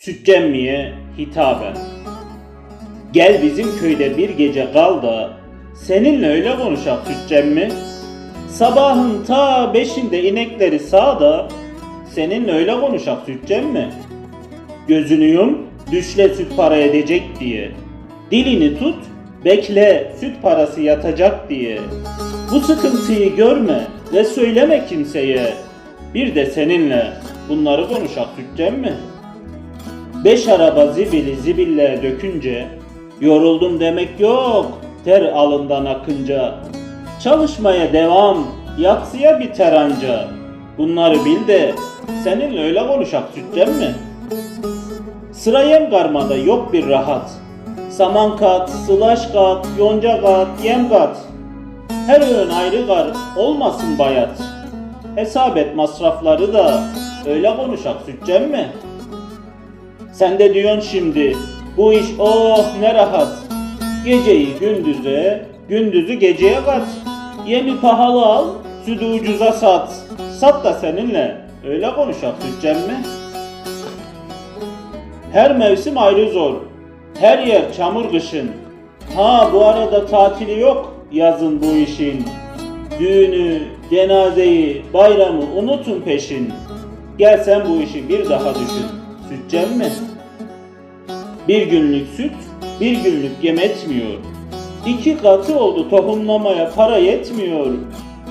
Sütcemmi'ye hitaben. Gel bizim köyde bir gece kal da seninle öyle konuşak Sütcemmi. Sabahın ta beşinde inekleri sağda seninle öyle konuşak Sütcemmi. Gözünü yum düşle süt para edecek diye. Dilini tut bekle süt parası yatacak diye. Bu sıkıntıyı görme ve söyleme kimseye. Bir de seninle bunları konuşak Sütcemmi. Beş araba zibili zibille dökünce Yoruldum demek yok ter alından akınca. Çalışmaya devam yatsıya biter anca. Bunları bil de seninle öyle konuşak sütcem mi? Sıra yem karmada yok bir rahat. Saman kat, sılaş kat, yonca kat, yem kat. Her öğün ayrı kar olmasın bayat. Hesap et masrafları da öyle konuşak sütcem mi? Sen de diyorsun şimdi bu iş oh ne rahat. Geceyi gündüze, gündüzü geceye kat. Yemi pahalı al, sütü ucuza sat. Sat da seninle öyle konuşak Sütcem mi? Her mevsim ayrı zor. Her yer çamur kışın. Ha bu arada tatili yok yazın bu işin. Düğünü, cenazeyi, bayramı unutun peşin. Gel sen bu işi bir daha düşün. Sütcem mi? Bir günlük süt, bir günlük yem etmiyor. İki katı oldu tohumlamaya para yetmiyor.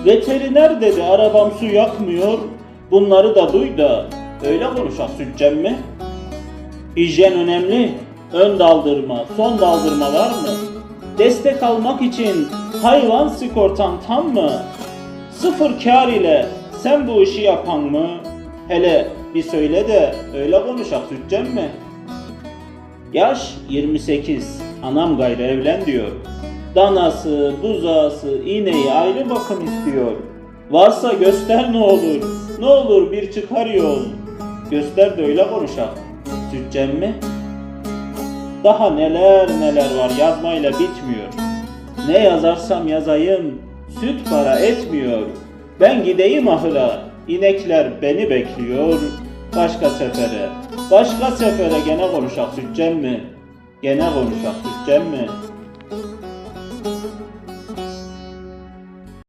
Veteriner dedi arabam su yakmıyor. Bunları da duy da öyle konuşak sütcem mi? Hijyen önemli. Ön daldırma, son daldırma var mı? Destek almak için hayvan sigortan tam mı? Sıfır kar ile sen bu işi yapan mı? Hele bir söyle de öyle konuşak sütcem mi? Yaş 28. Anam gayrı evlen diyor. Danası, buzağısı, iğneyi ayrı bakım istiyor. Varsa göster ne olur. Ne olur bir çıkar yol. Göster de öyle konuşak. Sütcem mi? Daha neler neler var yazmayla bitmiyor. Ne yazarsam yazayım süt para etmiyor. Ben gideyim ahıra. İnekler beni bekliyor. Başka sefere. Başka sefere gene konuşak sütcem mi? Gene konuşak sütcem mi?